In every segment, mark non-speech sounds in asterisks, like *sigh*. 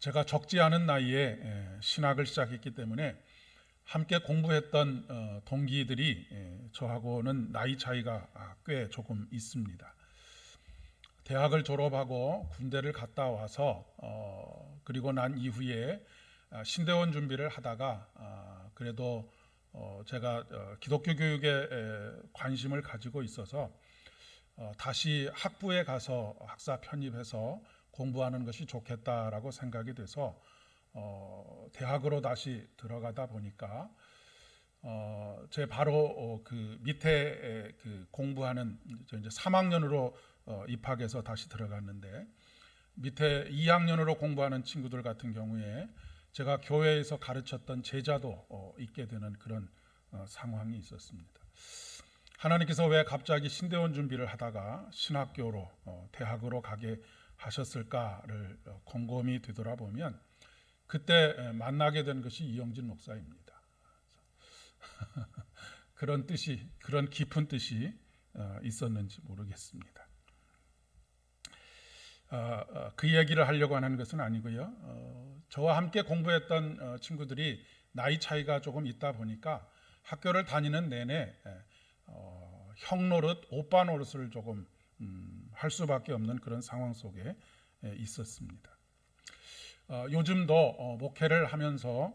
제가 적지 않은 나이에 에, 신학을 시작했기 때문에 함께 공부했던 어, 동기들이 에, 저하고는 나이 차이가 아, 꽤 조금 있습니다. 대학을 졸업하고 군대를 갔다 와서 어, 그리고 난 이후에 아, 신대원 준비를 하다가 아, 그래도 어, 제가 어, 기독교 교육에 에, 관심을 가지고 있어서 어, 다시 학부에 가서 학사 편입해서 공부하는 것이 좋겠다라고 생각이 돼서 어, 대학으로 다시 들어가다 보니까 어, 제 바로 어, 그 밑에 에, 그 공부하는 저 이제 3학년으로 어, 입학해서 다시 들어갔는데 밑에 2학년으로 공부하는 친구들 같은 경우에 제가 교회에서 가르쳤던 제자도 어, 있게 되는 그런 어, 상황이 있었습니다. 하나님께서 왜 갑자기 신대원 준비를 하다가 신학교로 어, 대학으로 가게 하셨을까를 어, 곰곰이 되돌아보면 그때 에, 만나게 된 것이 이영진 목사입니다. *laughs* 그런 뜻이 그런 깊은 뜻이 어, 있었는지 모르겠습니다. 어, 어, 그 얘기를 하려고 하는 것은 아니고요. 어, 저와 함께 공부했던 어, 친구들이 나이 차이가 조금 있다 보니까 학교를 다니는 내내 형 노릇, 오빠 노릇을 조금 음, 할 수밖에 없는 그런 상황 속에 에, 있었습니다. 어, 요즘도 어, 목회를 하면서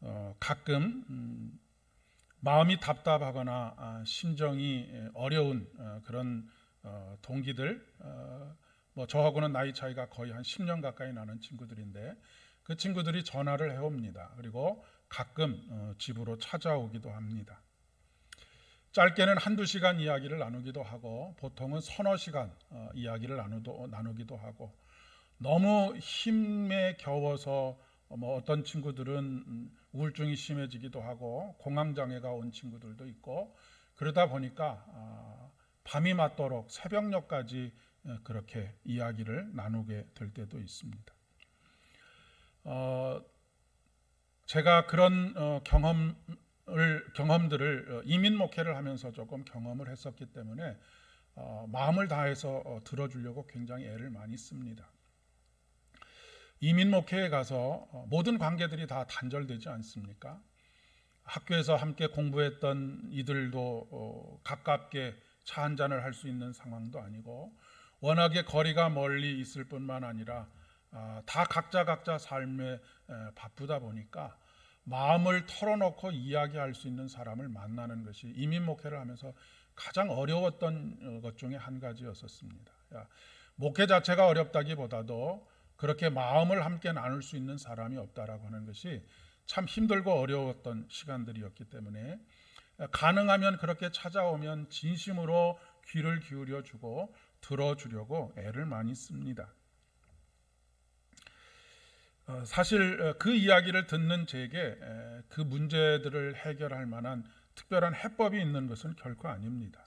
어, 가끔 음, 마음이 답답하거나 아, 심정이 에, 어려운 어, 그런 어, 동기들, 어, 뭐 저하고는 나이 차이가 거의 한 10년 가까이 나는 친구들인데 그 친구들이 전화를 해옵니다. 그리고 가끔 어, 집으로 찾아오기도 합니다. 짧게는 한두 시간 이야기를 나누기도 하고 보통은 서너 시간 어, 이야기를 나누도, 나누기도 하고 너무 힘에 겨워서 어, 뭐 어떤 친구들은 음, 우울증이 심해지기도 하고 공황장애가 온 친구들도 있고 그러다 보니까 아, 밤이 맞도록 새벽녘까지 어, 그렇게 이야기를 나누게 될 때도 있습니다. 어, 제가 그런 어, 경험을 경험들을 어, 이민 목회를 하면서 조금 경험을 했었기 때문에 어, 마음을 다해서 어, 들어주려고 굉장히 애를 많이 씁니다. 이민 목회에 가서 어, 모든 관계들이 다 단절되지 않습니까? 학교에서 함께 공부했던 이들도 어, 가깝게 차 한 잔을 할 수 있는 상황도 아니고 워낙에 거리가 멀리 있을 뿐만 아니라 아, 다 각자 각자 삶에 에, 바쁘다 보니까 마음을 털어놓고 이야기할 수 있는 사람을 만나는 것이 이민 목회를 하면서 가장 어려웠던 어, 것 중에 한 가지였었습니다. 야, 목회 자체가 어렵다기보다도 그렇게 마음을 함께 나눌 수 있는 사람이 없다라고 하는 것이 참 힘들고 어려웠던 시간들이었기 때문에 가능하면 그렇게 찾아오면 진심으로 귀를 기울여 주고 들어주려고 애를 많이 씁니다. 어, 사실 어, 그 이야기를 듣는 제게 에, 그 문제들을 해결할 만한 특별한 해법이 있는 것은 결코 아닙니다.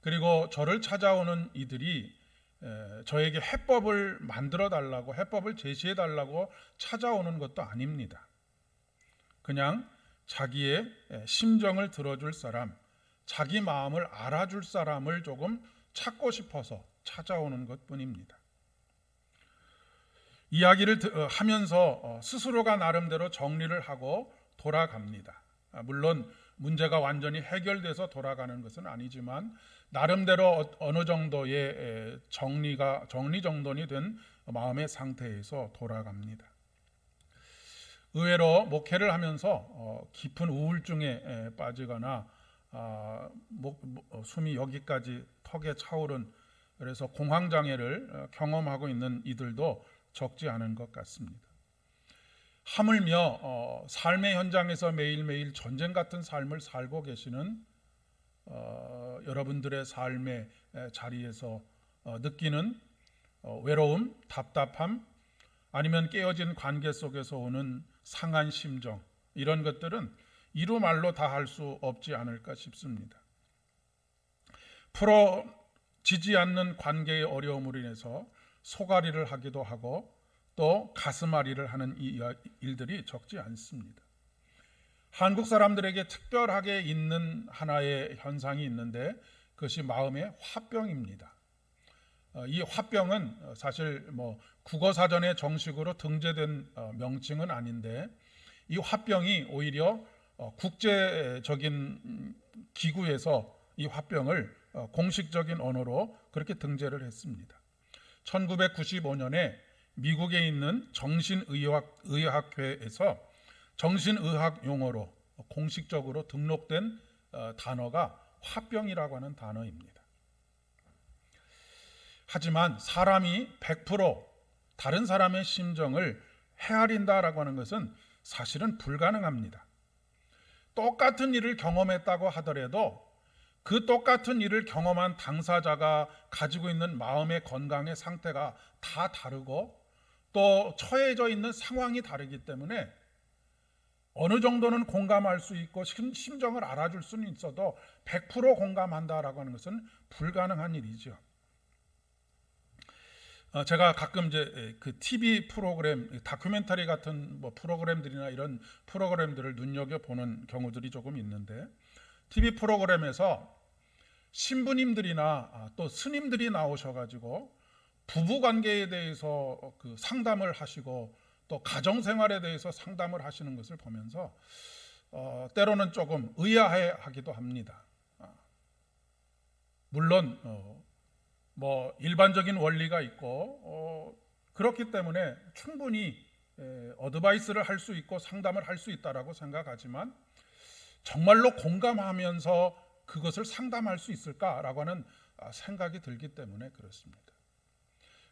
그리고 저를 찾아오는 이들이 에, 저에게 해법을 만들어 달라고 해법을 제시해 달라고 찾아오는 것도 아닙니다. 그냥 자기의 에, 심정을 들어줄 사람, 자기 마음을 알아줄 사람을 조금 찾고 싶어서 찾아오는 것 뿐입니다. 이야기를 드- 어, 하면서 어, 스스로가 나름대로 정리를 하고 돌아갑니다. 아, 물론 문제가 완전히 해결돼서 돌아가는 것은 아니지만 나름대로 어- 어느 정도의 에, 정리가 정리 정돈이 된 마음의 상태에서 돌아갑니다. 의외로 목회를 하면서 어, 깊은 우울증에 에, 빠지거나 아, 숨이 여기까지 턱에 차오른 그래서 공황 장애를 어, 경험하고 있는 이들도 적지 않은 것 같습니다. 하물며 어, 삶의 현장에서 매일매일 전쟁 같은 삶을 살고 계시는 어, 여러분들의 삶의 에, 자리에서 어, 느끼는 어, 외로움, 답답함, 아니면 깨어진 관계 속에서 오는 상한 심정 이런 것들은 이루 말로 다 할 수 없지 않을까 싶습니다. 풀어지지 않는 관계의 어려움으로 인해서 소가리를 하기도 하고 또 가슴앓이를 하는 이 일들이 적지 않습니다. 한국 사람들에게 특별하게 있는 하나의 현상이 있는데 그것이 마음의 화병입니다. 어, 이 화병은 어, 사실 뭐 국어 사전에 정식으로 등재된 어, 명칭은 아닌데 이 화병이 오히려 어, 국제적인 음, 기구에서 이 화병을 어, 공식적인 언어로 그렇게 등재를 했습니다. 1995년에 미국에 있는 정신의학 의학회에서 정신의학 용어로 공식적으로 등록된 어, 단어가 화병이라고 하는 단어입니다. 하지만 사람이 100% 다른 사람의 심정을 헤아린다라고 하는 것은 사실은 불가능합니다. 똑같은 일을 경험했다고 하더라도 그 똑같은 일을 경험한 당사자가 가지고 있는 마음의 건강의 상태가 다 다르고 또 처해져 있는 상황이 다르기 때문에 어느 정도는 공감할 수 있고 심- 심정을 알아줄 수는 있어도 100% 공감한다라고 하는 것은 불가능한 일이죠. 어, 제가 가끔 이제 그 TV 프로그램, 다큐멘터리 같은 뭐 프로그램들이나 이런 프로그램들을 눈여겨 보는 경우들이 조금 있는데 TV 프로그램에서 신부님들이나 아, 또 스님들이 나오셔가지고 부부 관계에 대해서 그 상담을 하시고 또 가정 생활에 대해서 상담을 하시는 것을 보면서 어, 때로는 조금 의아해하기도 합니다. 아, 물론 어, 뭐 일반적인 원리가 있고 어, 그렇기 때문에 충분히 에, 어드바이스를 할 수 있고 상담을 할 수 있다라고 생각하지만 정말로 공감하면서 그것을 상담할 수 있을까라고 하는 아, 생각이 들기 때문에 그렇습니다.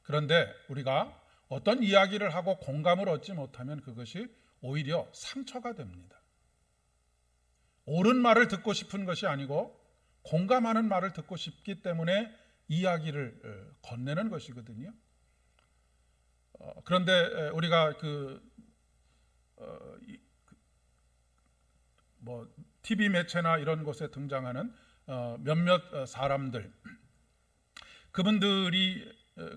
그런데 우리가 어떤 이야기를 하고 공감을 얻지 못하면 그것이 오히려 상처가 됩니다. 옳은 말을 듣고 싶은 것이 아니고 공감하는 말을 듣고 싶기 때문에 이야기를 어, 건네는 것이거든요. 어, 그런데 에, 우리가 그, 어, 뭐 TV 매체나 이런 곳에 등장하는 어, 몇몇 어, 사람들 그분들이 어,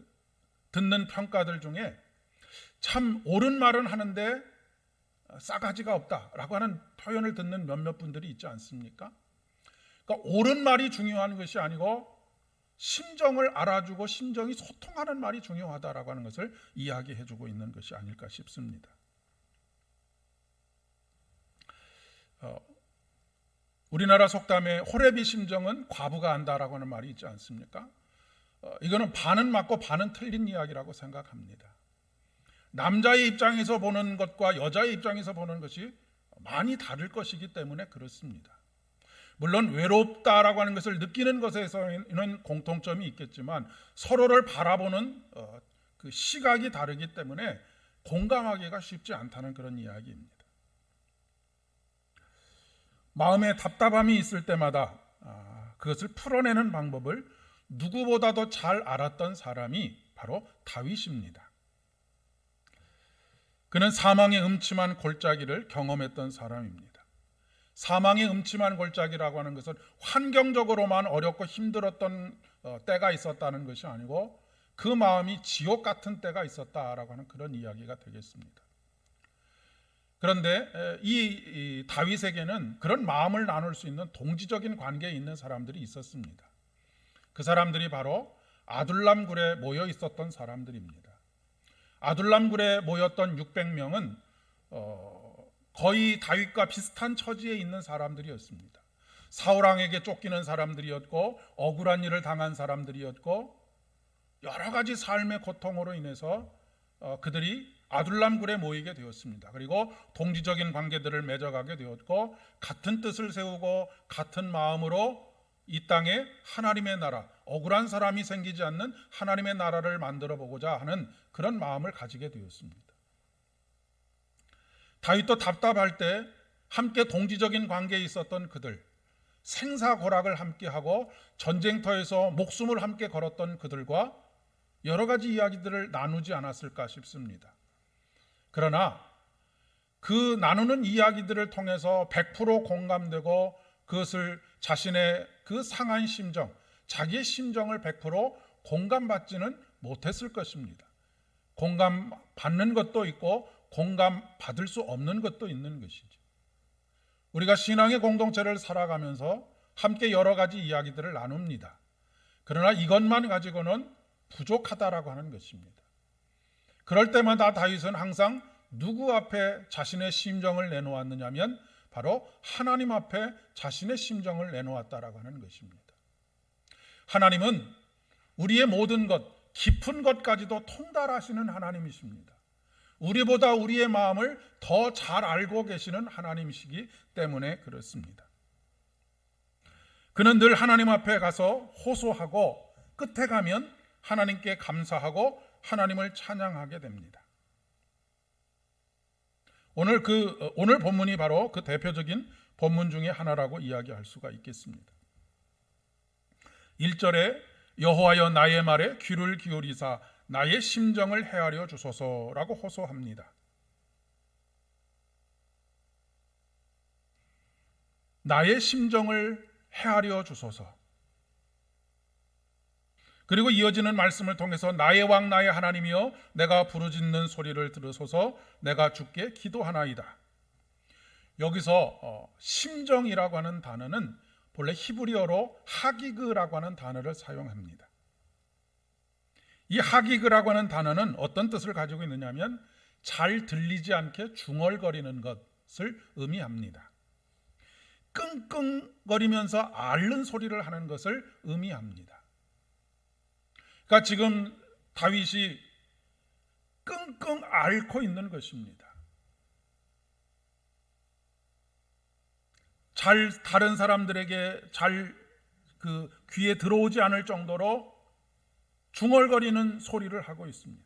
듣는 평가들 중에 참 옳은 말은 하는데 어, 싸가지가 없다라고 하는 표현을 듣는 몇몇 분들이 있지 않습니까? 그러니까 옳은 말이 중요한 것이 아니고 심정을 알아주고 심정이 소통하는 말이 중요하다라고 하는 것을 이야기해주고 있는 것이 아닐까 싶습니다. 어, 우리나라 속담에 호래비 심정은 과부가 안다라고 하는 말이 있지 않습니까? 어, 이거는 반은 맞고 반은 틀린 이야기라고 생각합니다. 남자의 입장에서 보는 것과 여자의 입장에서 보는 것이 많이 다를 것이기 때문에 그렇습니다. 물론 외롭다라고 하는 것을 느끼는 것에서는 공통점이 있겠지만 서로를 바라보는 어, 그 시각이 다르기 때문에 공감하기가 쉽지 않다는 그런 이야기입니다. 마음에 답답함이 있을 때마다 아, 그것을 풀어내는 방법을 누구보다도 잘 알았던 사람이 바로 다윗입니다. 그는 사망의 음침한 골짜기를 경험했던 사람입니다. 사망의 음침한 골짜기라고 하는 것은 환경적으로만 어렵고 힘들었던 어, 때가 있었다는 것이 아니고 그 마음이 지옥 같은 때가 있었다라고 하는 그런 이야기가 되겠습니다. 그런데 에, 이, 이 다윗에게는 그런 마음을 나눌 수 있는 동지적인 관계에 있는 사람들이 있었습니다. 그 사람들이 바로 아둘람 굴에 모여 있었던 사람들입니다. 아둘람 굴에 모였던 600명은 어, 거의 다윗과 비슷한 처지에 있는 사람들이었습니다. 사울 왕에게 쫓기는 사람들이었고 억울한 일을 당한 사람들이었고 여러 가지 삶의 고통으로 인해서 어, 그들이 아둘람 굴에 모이게 되었습니다. 그리고 동지적인 관계들을 맺어가게 되었고 같은 뜻을 세우고 같은 마음으로 이 땅에 하나님의 나라, 억울한 사람이 생기지 않는 하나님의 나라를 만들어 보고자 하는 그런 마음을 가지게 되었습니다. 다윗도 답답할 때 함께 동지적인 관계에 있었던 그들, 생사고락을 함께 하고 전쟁터에서 목숨을 함께 걸었던 그들과 여러 가지 이야기들을 나누지 않았을까 싶습니다. 그러나 그 나누는 이야기들을 통해서 100% 공감되고 그것을 자신의 그 상한 심정, 자기의 심정을 100% 공감받지는 못했을 것입니다. 공감받는 것도 있고 공감받을 수 없는 것도 있는 것이죠. 우리가 신앙의 공동체를 살아가면서 함께 여러 가지 이야기들을 나눕니다. 그러나 이것만 가지고는 부족하다라고 하는 것입니다. 그럴 때마다 다윗은 항상 누구 앞에 자신의 심정을 내놓았느냐면 바로 하나님 앞에 자신의 심정을 내놓았다라고 하는 것입니다. 하나님은 우리의 모든 것, 깊은 것까지도 통달하시는 하나님이십니다. 우리보다 우리의 마음을 더 잘 알고 계시는 하나님이시기 때문에 그렇습니다. 그는 늘 하나님 앞에 가서 호소하고 끝에 가면 하나님께 감사하고 하나님을 찬양하게 됩니다. 오늘 그 어, 오늘 본문이 바로 그 대표적인 본문 중에 하나라고 이야기할 수가 있겠습니다. 1절에 여호와여 나의 말에 귀를 기울이사 나의 심정을 헤아려 주소서라고 호소합니다. 나의 심정을 헤아려 주소서. 그리고 이어지는 말씀을 통해서 나의 왕 나의 하나님이여 내가 부르짖는 소리를 들으소서 내가 주께 기도하나이다. 여기서 어, 심정이라고 하는 단어는 본래 히브리어로 하기그라고 하는 단어를 사용합니다. 이 하기그라고 하는 단어는 어떤 뜻을 가지고 있느냐면 잘 들리지 않게 중얼거리는 것을 의미합니다. 끙끙거리면서 앓는 소리를 하는 것을 의미합니다. 그러니까 지금 다윗이 끙끙 앓고 있는 것입니다. 잘 다른 사람들에게 잘 그 귀에 들어오지 않을 정도로 중얼거리는 소리를 하고 있습니다.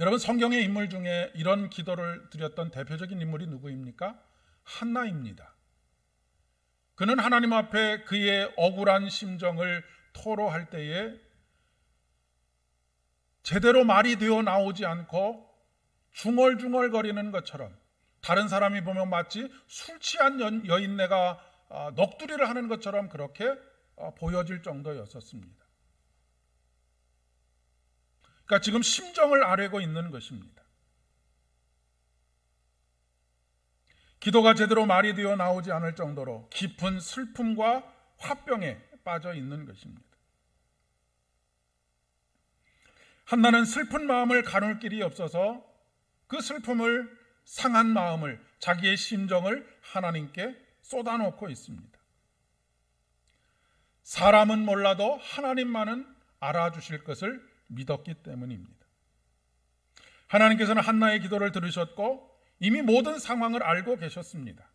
여러분 성경의 인물 중에 이런 기도를 드렸던 대표적인 인물이 누구입니까? 한나입니다. 그는 하나님 앞에 그의 억울한 심정을 토로할 때에 제대로 말이 되어 나오지 않고 중얼중얼거리는 것처럼 다른 사람이 보면 마치 술 취한 여인네가 아, 넋두리를 하는 것처럼 그렇게 아, 보여질 정도였었습니다. 그러니까 지금 심정을 아뢰고 있는 것입니다. 기도가 제대로 말이 되어 나오지 않을 정도로 깊은 슬픔과 화병에 빠져 있는 것입니다. 한나는 슬픈 마음을 가눌 길이 없어서 그 슬픔을 상한 마음을 자기의 심정을 하나님께 쏟아놓고 있습니다. 사람은 몰라도 하나님만은 알아주실 것을 믿었기 때문입니다. 하나님께서는 한나의 기도를 들으셨고 이미 모든 상황을 알고 계셨습니다.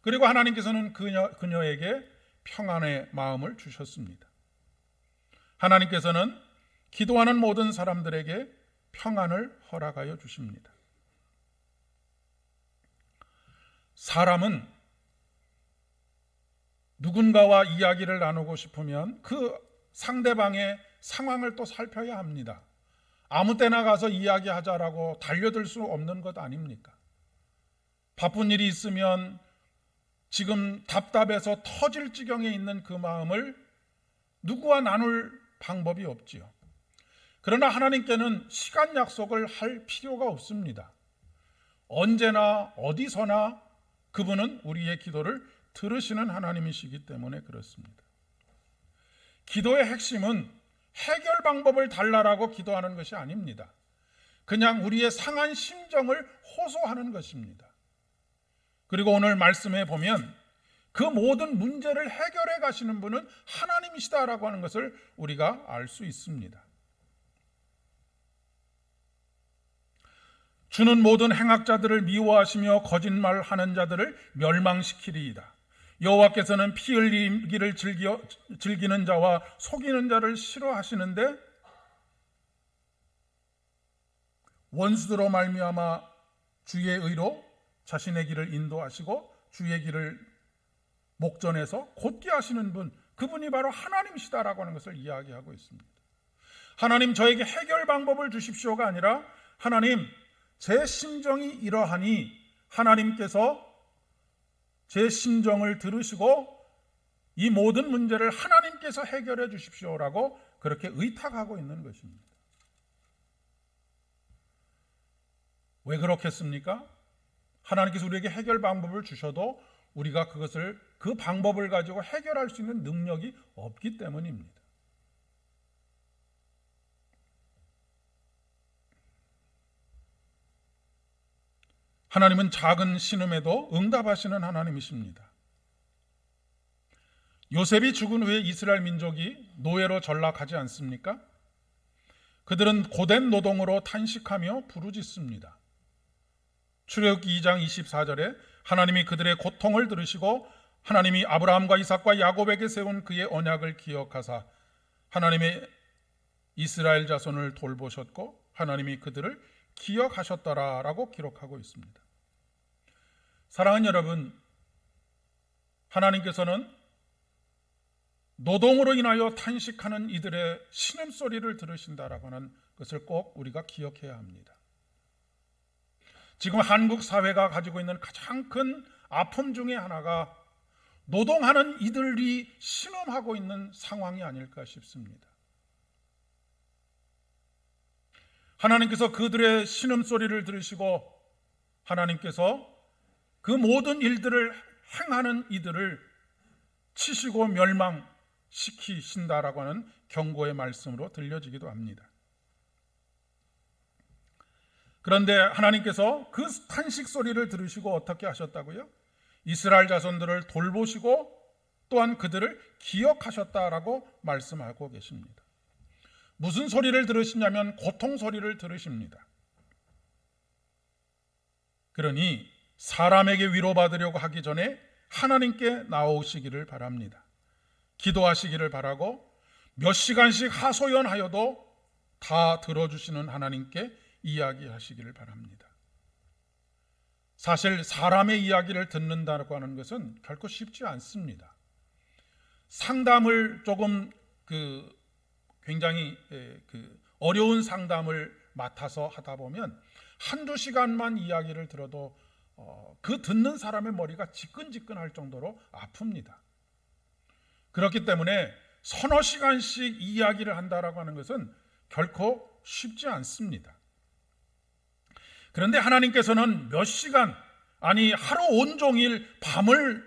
그리고 하나님께서는 그녀, 그녀에게 평안의 마음을 주셨습니다. 하나님께서는 기도하는 모든 사람들에게 평안을 허락하여 주십니다. 사람은 누군가와 이야기를 나누고 싶으면 그 상대방의 상황을 또 살펴야 합니다. 아무 때나 가서 이야기하자라고 달려들 수 없는 것 아닙니까? 바쁜 일이 있으면 지금 답답해서 터질 지경에 있는 그 마음을 누구와 나눌 방법이 없지요. 그러나 하나님께는 시간 약속을 할 필요가 없습니다. 언제나 어디서나 그분은 우리의 기도를 들으시는 하나님이시기 때문에 그렇습니다. 기도의 핵심은 해결 방법을 달라라고 기도하는 것이 아닙니다. 그냥 우리의 상한 심정을 호소하는 것입니다. 그리고 오늘 말씀에 보면 그 모든 문제를 해결해 가시는 분은 하나님이시다라고 하는 것을 우리가 알 수 있습니다. 주는 모든 행악자들을 미워하시며 거짓말하는 자들을 멸망시키리이다. 여호와께서는 피 흘리기를 즐겨, 즐기는 자와 속이는 자를 싫어하시는데 원수들로 말미암아 주의 의로 자신의 길을 인도하시고 주의 길을 목전에서 곧게 하시는 분 그분이 바로 하나님이시다라고 하는 것을 이야기하고 있습니다. 하나님 저에게 해결 방법을 주십시오가 아니라 하나님 제 심정이 이러하니 하나님께서 제 심정을 들으시고 이 모든 문제를 하나님께서 해결해 주십시오라고 그렇게 의탁하고 있는 것입니다. 왜 그렇겠습니까? 하나님께서 우리에게 해결 방법을 주셔도 우리가 그것을 그 방법을 가지고 해결할 수 있는 능력이 없기 때문입니다. 하나님은 작은 신음에도 응답하시는 하나님이십니다. 요셉이 죽은 후에 이스라엘 민족이 노예로 전락하지 않습니까? 그들은 고된 노동으로 탄식하며 부르짖습니다. 출애굽기 2장 24절에 하나님이 그들의 고통을 들으시고 하나님이 아브라함과 이삭과 야곱에게 세운 그의 언약을 기억하사 하나님의 이스라엘 자손을 돌보셨고 하나님이 그들을 기억하셨더라라고 기록하고 있습니다. 사랑하는 여러분, 하나님께서는 노동으로 인하여 탄식하는 이들의 신음소리를 들으신다라고 하는 것을 꼭 우리가 기억해야 합니다. 지금 한국 사회가 가지고 있는 가장 큰 아픔 중에 하나가 노동하는 이들이 신음하고 있는 상황이 아닐까 싶습니다. 하나님께서 그들의 신음 소리를 들으시고 하나님께서 그 모든 일들을 행하는 이들을 치시고 멸망시키신다라고 하는 경고의 말씀으로 들려지기도 합니다. 그런데 하나님께서 그 탄식 소리를 들으시고 어떻게 하셨다고요? 이스라엘 자손들을 돌보시고 또한 그들을 기억하셨다라고 말씀하고 계십니다. 무슨 소리를 들으시냐면 고통 소리를 들으십니다. 그러니 사람에게 위로받으려고 하기 전에 하나님께 나오시기를 바랍니다. 기도하시기를 바라고 몇 시간씩 하소연하여도 다 들어주시는 하나님께 이야기하시기를 바랍니다. 사실 사람의 이야기를 듣는다고 하는 것은 결코 쉽지 않습니다. 상담을 조금 그 굉장히 그 어려운 상담을 맡아서 하다 보면 한두 시간만 이야기를 들어도 어, 그 듣는 사람의 머리가 지끈지끈할 정도로 아픕니다. 그렇기 때문에 서너 시간씩 이야기를 한다라고 하는 것은 결코 쉽지 않습니다. 그런데 하나님께서는 몇 시간 아니 하루 온종일 밤을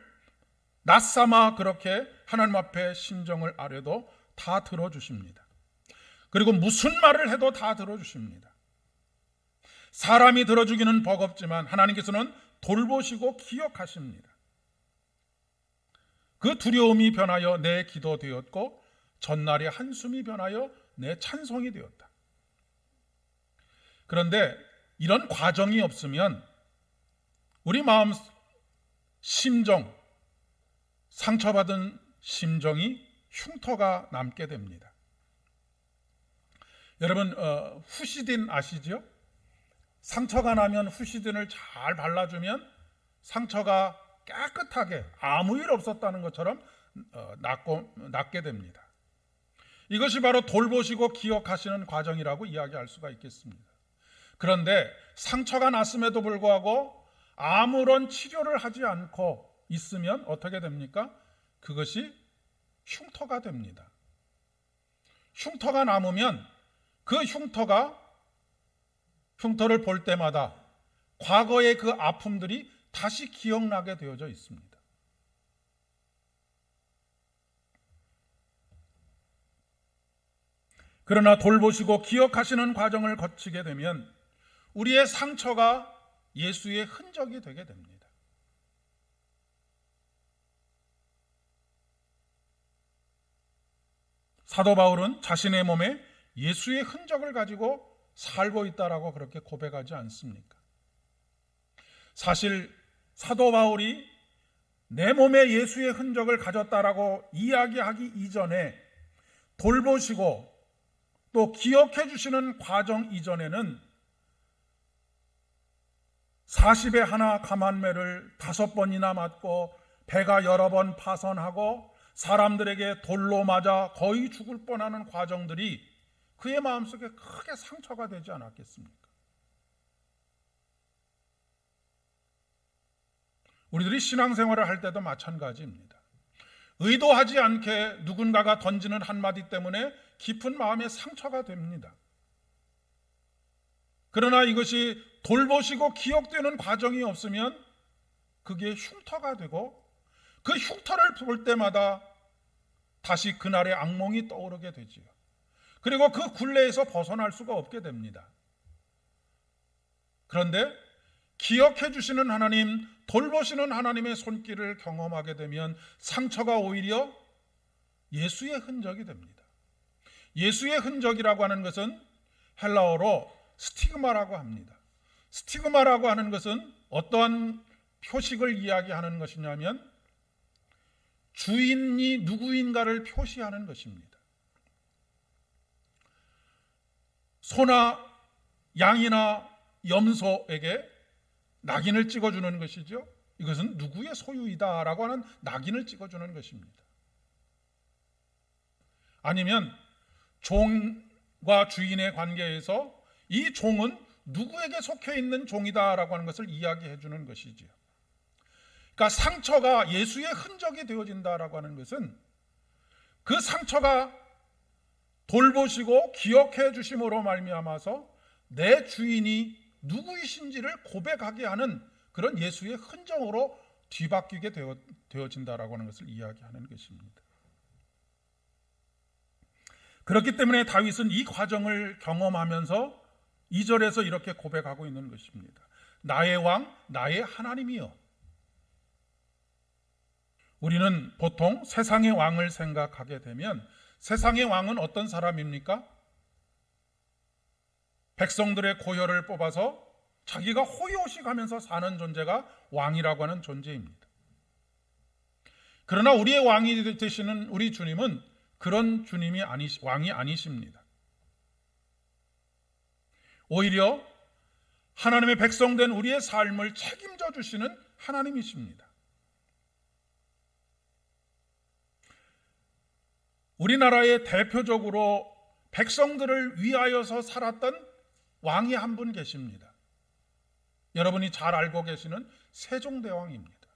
낮삼아 그렇게 하나님 앞에 심정을 아뢰도 다 들어주십니다. 그리고 무슨 말을 해도 다 들어주십니다. 사람이 들어주기는 버겁지만 하나님께서는 돌보시고 기억하십니다. 그 두려움이 변하여 내 기도 되었고 전날의 한숨이 변하여 내 찬송이 되었다. 그런데 이런 과정이 없으면 우리 마음 심정 상처받은 심정이 흉터가 남게 됩니다. 여러분 어, 후시딘 아시죠? 상처가 나면 후시딘을 잘 발라주면 상처가 깨끗하게 아무 일 없었다는 것처럼 어, 낫고, 낫게 됩니다. 이것이 바로 돌보시고 기억하시는 과정이라고 이야기할 수가 있겠습니다. 그런데 상처가 났음에도 불구하고 아무런 치료를 하지 않고 있으면 어떻게 됩니까? 그것이 흉터가 됩니다. 흉터가 남으면 그 흉터가 흉터를 볼 때마다 과거의 그 아픔들이 다시 기억나게 되어져 있습니다. 그러나 돌보시고 기억하시는 과정을 거치게 되면 우리의 상처가 예수의 흔적이 되게 됩니다. 사도 바울은 자신의 몸에 예수의 흔적을 가지고 살고 있다라고 그렇게 고백하지 않습니까? 사실 사도 바울이 내 몸에 예수의 흔적을 가졌다라고 이야기하기 이전에 돌보시고 또 기억해 주시는 과정 이전에는 40에 하나 가만매를 다섯 번이나 맞고 배가 여러 번 파선하고 사람들에게 돌로 맞아 거의 죽을 뻔하는 과정들이 그의 마음속에 크게 상처가 되지 않았겠습니까? 우리들이 신앙생활을 할 때도 마찬가지입니다. 의도하지 않게 누군가가 던지는 한마디 때문에 깊은 마음에 상처가 됩니다. 그러나 이것이 돌보시고 기억되는 과정이 없으면 그게 흉터가 되고 그 흉터를 볼 때마다 다시 그날의 악몽이 떠오르게 되지요. 그리고 그 굴레에서 벗어날 수가 없게 됩니다. 그런데 기억해 주시는 하나님, 돌보시는 하나님의 손길을 경험하게 되면 상처가 오히려 예수의 흔적이 됩니다. 예수의 흔적이라고 하는 것은 헬라어로 스티그마라고 합니다. 스티그마라고 하는 것은 어떠한 표식을 이야기하는 것이냐면 주인이 누구인가를 표시하는 것입니다. 소나 양이나 염소에게 낙인을 찍어주는 것이죠. 이것은 누구의 소유이다라고 하는 낙인을 찍어주는 것입니다. 아니면 종과 주인의 관계에서 이 종은 누구에게 속해 있는 종이다라고 하는 것을 이야기해 주는 것이지요. 그러니까 상처가 예수의 흔적이 되어진다라고 하는 것은 그 상처가 돌보시고 기억해 주심으로 말미암아서 내 주인이 누구이신지를 고백하게 하는 그런 예수의 흔적으로 뒤바뀌게 되어, 되어진다라고 하는 것을 이야기하는 것입니다. 그렇기 때문에 다윗은 이 과정을 경험하면서 2절에서 이렇게 고백하고 있는 것입니다. 나의 왕, 나의 하나님이여. 우리는 보통 세상의 왕을 생각하게 되면 세상의 왕은 어떤 사람입니까? 백성들의 고혈을 뽑아서 자기가 호요식하면서 사는 존재가 왕이라고 하는 존재입니다. 그러나 우리의 왕이 되시는 우리 주님은 그런 주님이 아니 왕이 아니십니다. 오히려 하나님의 백성된 우리의 삶을 책임져 주시는 하나님이십니다. 우리나라의 대표적으로 백성들을 위하여서 살았던 왕이 한 분 계십니다. 여러분이 잘 알고 계시는 세종대왕입니다.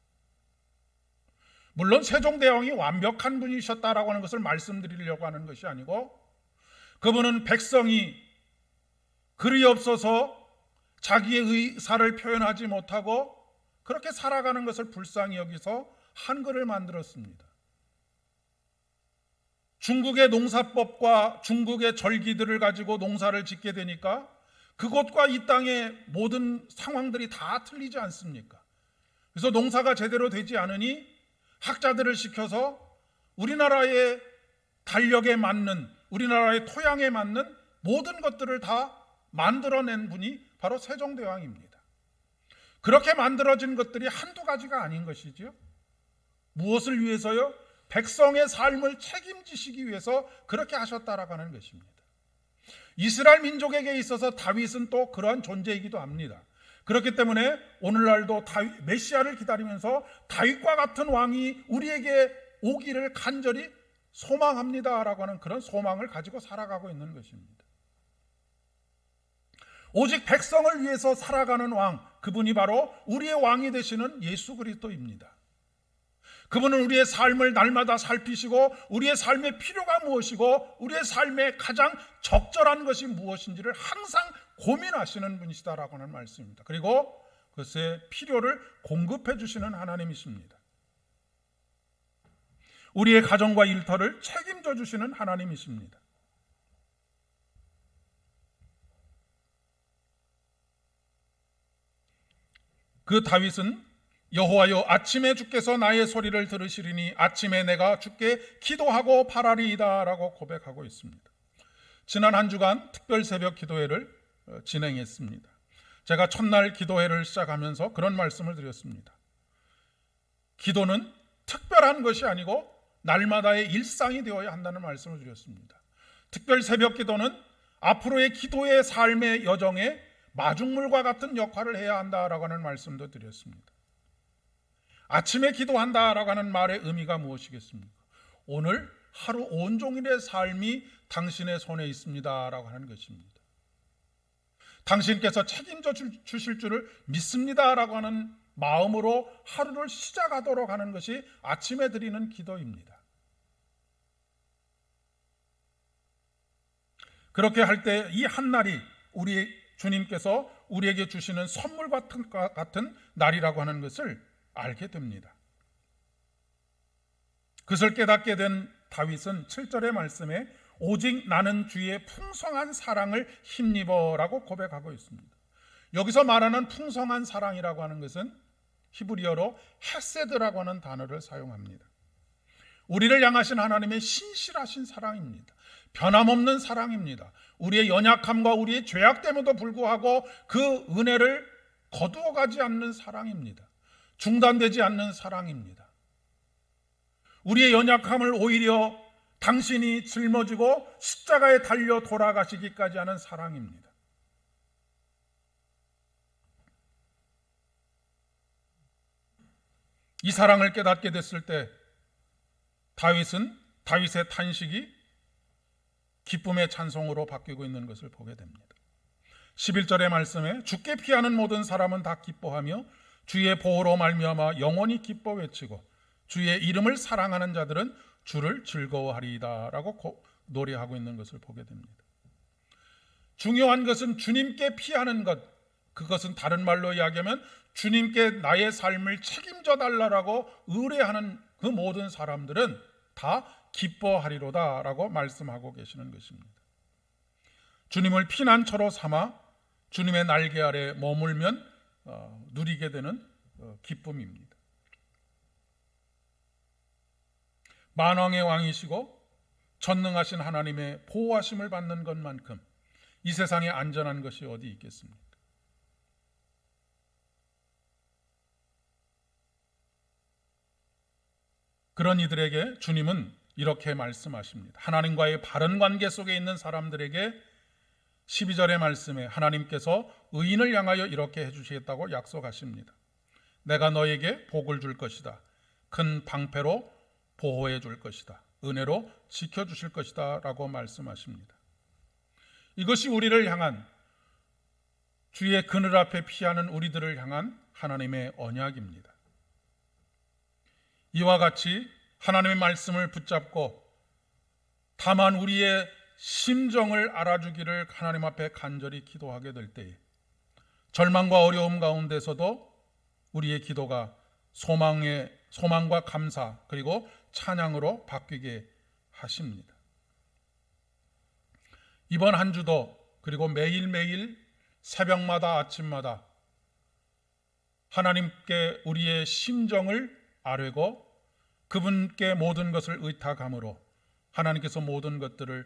물론 세종대왕이 완벽한 분이셨다라고 하는 것을 말씀드리려고 하는 것이 아니고 그분은 백성이 글이 없어서 자기의 의사를 표현하지 못하고 그렇게 살아가는 것을 불쌍히 여기서 한글을 만들었습니다. 중국의 농사법과 중국의 절기들을 가지고 농사를 짓게 되니까 그것과 이 땅의 모든 상황들이 다 틀리지 않습니까? 그래서 농사가 제대로 되지 않으니 학자들을 시켜서 우리나라의 달력에 맞는 우리나라의 토양에 맞는 모든 것들을 다 만들어낸 분이 바로 세종대왕입니다. 그렇게 만들어진 것들이 한두 가지가 아닌 것이지요. 무엇을 위해서요? 백성의 삶을 책임지시기 위해서 그렇게 하셨다라고 하는 것입니다. 이스라엘 민족에게 있어서 다윗은 또 그러한 존재이기도 합니다. 그렇기 때문에 오늘날도 다윗, 메시아를 기다리면서 다윗과 같은 왕이 우리에게 오기를 간절히 소망합니다라고 하는 그런 소망을 가지고 살아가고 있는 것입니다. 오직 백성을 위해서 살아가는 왕, 그분이 바로 우리의 왕이 되시는 예수 그리스도입니다. 그분은 우리의 삶을 날마다 살피시고 우리의 삶의 필요가 무엇이고 우리의 삶의 가장 적절한 것이 무엇인지를 항상 고민하시는 분이시다라고 하는 말씀입니다. 그리고 그것의 필요를 공급해 주시는 하나님이십니다. 우리의 가정과 일터를 책임져 주시는 하나님이십니다. 그 다윗은 여호와여 아침에 주께서 나의 소리를 들으시리니 아침에 내가 주께 기도하고 바라리이다라고 고백하고 있습니다. 지난 한 주간 특별 새벽 기도회를 어, 진행했습니다. 제가 첫날 기도회를 시작하면서 그런 말씀을 드렸습니다. 기도는 특별한 것이 아니고 날마다의 일상이 되어야 한다는 말씀을 드렸습니다. 특별 새벽 기도는 앞으로의 기도의 삶의 여정에 마중물과 같은 역할을 해야 한다라고 하는 말씀도 드렸습니다. 아침에 기도한다라고 하는 말의 의미가 무엇이겠습니까? 오늘 하루 온종일의 삶이 당신의 손에 있습니다라고 하는 것입니다. 당신께서 책임져 주실 줄을 믿습니다라고 하는 마음으로 하루를 시작하도록 하는 것이 아침에 드리는 기도입니다. 그렇게 할 때 이 한 날이 우리 주님께서 우리에게 주시는 선물 같은, 같은 날이라고 하는 것을 알게 됩니다. 그것을 깨닫게 된 다윗은 7절의 말씀에 오직 나는 주의 풍성한 사랑을 힘입어라고 고백하고 있습니다. 여기서 말하는 풍성한 사랑이라고 하는 것은 히브리어로 헤세드라고 하는 단어를 사용합니다. 우리를 향하신 하나님의 신실하신 사랑입니다. 변함없는 사랑입니다. 우리의 연약함과 우리의 죄악됨에도 불구하고 그 은혜를 거두어 가지 않는 사랑입니다. 중단되지 않는 사랑입니다. 우리의 연약함을 오히려 당신이 짊어지고 십자가에 달려 돌아가시기까지 하는 사랑입니다. 이 사랑을 깨닫게 됐을 때 다윗은 다윗의 탄식이 기쁨의 찬송으로 바뀌고 있는 것을 보게 됩니다. 11절의 말씀에 주께 피하는 모든 사람은 다 기뻐하며 주의 보호로 말미암아 영원히 기뻐 외치고 주의 이름을 사랑하는 자들은 주를 즐거워하리이다라고 노래하고 있는 것을 보게 됩니다. 중요한 것은 주님께 피하는 것 그것은 다른 말로 이야기하면 주님께 나의 삶을 책임져 달라라고 의뢰하는 그 모든 사람들은 다 기뻐하리로다라고 말씀하고 계시는 것입니다. 주님을 피난처로 삼아 주님의 날개 아래 머물면 어, 누리게 되는 어, 기쁨입니다. 만왕의 왕이시고 전능하신 하나님의 보호하심을 받는 것만큼 이 세상에 안전한 것이 어디 있겠습니까? 그런 이들에게 주님은 이렇게 말씀하십니다. 하나님과의 바른 관계 속에 있는 사람들에게 12절의 말씀에 하나님께서 의인을 향하여 이렇게 해주시겠다고 약속하십니다. 내가 너에게 복을 줄 것이다. 큰 방패로 보호해 줄 것이다. 은혜로 지켜 주실 것이다. 라고 말씀하십니다. 이것이 우리를 향한 주의 그늘 앞에 피하는 우리들을 향한 하나님의 언약입니다. 이와 같이 하나님의 말씀을 붙잡고 다만 우리의 심정을 알아주기를 하나님 앞에 간절히 기도하게 될 때에 절망과 어려움 가운데서도 우리의 기도가 소망의 소망과 감사 그리고 찬양으로 바뀌게 하십니다. 이번 한 주도 그리고 매일매일 새벽마다 아침마다 하나님께 우리의 심정을 아뢰고 그분께 모든 것을 의탁함으로 하나님께서 모든 것들을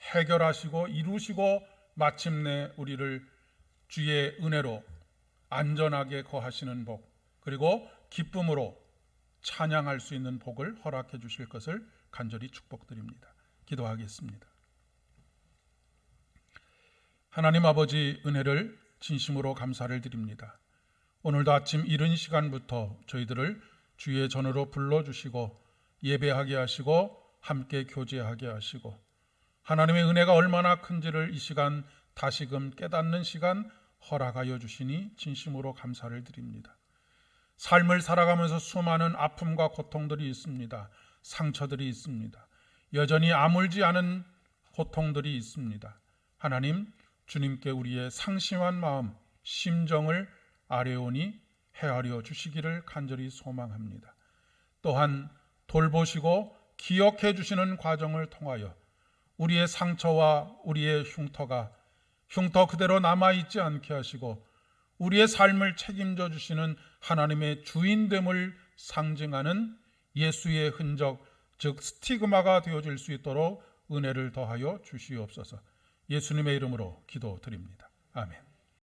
해결하시고 이루시고 마침내 우리를 주의 은혜로 안전하게 거하시는 복 그리고 기쁨으로 찬양할 수 있는 복을 허락해 주실 것을 간절히 축복드립니다. 기도하겠습니다. 하나님 아버지 은혜를 진심으로 감사를 드립니다. 오늘도 아침 이른 시간부터 저희들을 주의 전으로 불러주시고 예배하게 하시고 함께 교제하게 하시고 하나님의 은혜가 얼마나 큰지를 이 시간 다시금 깨닫는 시간 허락하여 주시니 진심으로 감사를 드립니다. 삶을 살아가면서 수많은 아픔과 고통들이 있습니다. 상처들이 있습니다. 여전히 아물지 않은 고통들이 있습니다. 하나님, 주님께 우리의 상심한 마음, 심정을 아뢰오니 헤아려 주시기를 간절히 소망합니다. 또한 돌보시고 기억해 주시는 과정을 통하여 우리의 상처와 우리의 흉터가 흉터 그대로 남아 있지 않게 하시고 우리의 삶을 책임져 주시는 하나님의 주인됨을 상징하는 예수의 흔적 즉 스티그마가 되어질 수 있도록 은혜를 더하여 주시옵소서. 예수님의 이름으로 기도드립니다. 아멘.